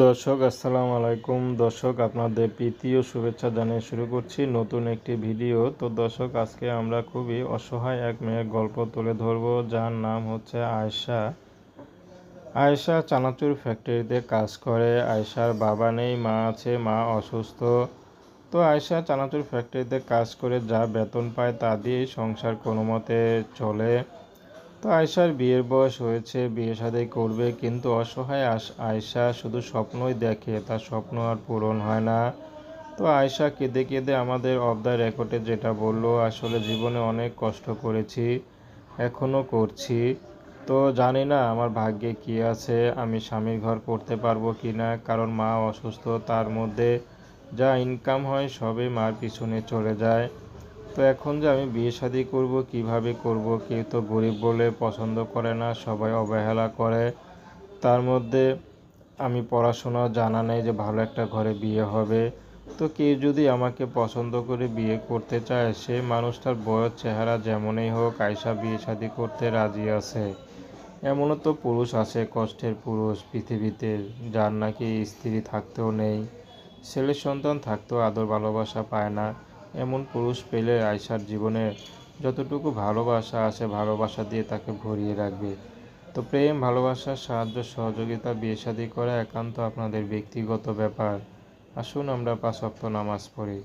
দর্শক, আসসালামু আলাইকুম। দর্শক, আপনাদের প্রীতি ও শুভেচ্ছা জানিয়ে শুরু করছি নতুন একটি ভিডিও। তো দর্শক, আজকে আমরা খুবই অসহায় এক মেয়ের গল্প তুলে ধরব, যার নাম হচ্ছে আয়েশা। আয়েশা চানাচুর ফ্যাক্টরিতে কাজ করে। আয়েশার বাবা নেই, মা আছে, মা অসুস্থ। তো আয়েশা চানাচুর ফ্যাক্টরিতে কাজ করে যা বেতন পায় তা দিয়েই সংসার কোনো মতে চলে। তো আয়শার বিয়ের বয়স হয়েছে, বিয়ে শাদী করবে, কিন্তু অসহায় আয়শা শুধু স্বপ্নই দেখে, তার স্বপ্ন আর পূরণ হয় না। তো আয়শা কেঁদে কেঁদে আমাদের অফ দ্য রেকর্ডে যেটা বলল, আসলে জীবনে অনেক কষ্ট করেছি এখনও করছি। তো জানি না আমার ভাগ্যে কি আছে, আমি স্বামীর ঘর করতে পারব কি না, কারণ মা অসুস্থ, তার মধ্যে যা ইনকাম হয় সবই মার পিছনে চলে যায়। তো এখন যে আমি বিয়ে শাদী করব, কীভাবে করব, কেউ তো গরিব বলে পছন্দ করে না, সবাই অবহেলা করে। তার মধ্যে আমি পড়াশোনা জানা নেই যে ভালো একটা ঘরে বিয়ে হবে। তো কেউ যদি আমাকে পছন্দ করে বিয়ে করতে চায়, সে মানুষটার বয়স, চেহারা যেমনই হোক আয়সা বিয়ে শাদী করতে রাজি আছে। এমনও তো পুরুষ আছে, কষ্টের পুরুষ, পৃথিবীতে যার নাকি স্ত্রী থাকতেও নেই। ছেলে সন্তান থাকতেও আদর ভালোবাসা পায় না। এমন পুরুষ পেলে আয়সার জীবনে যতটুকু ভালোবাসা আছে, ভালোবাসা দিয়ে তাকে ভরিয়ে রাখবে। তো প্রেম ভালোবাসার সাহায্য, সহযোগিতা, বিয়ে শাদী করা একান্ত আপনাদের ব্যক্তিগত ব্যাপার। আসুন আমরা পাঁচ অক্ট নামাজ পড়ি।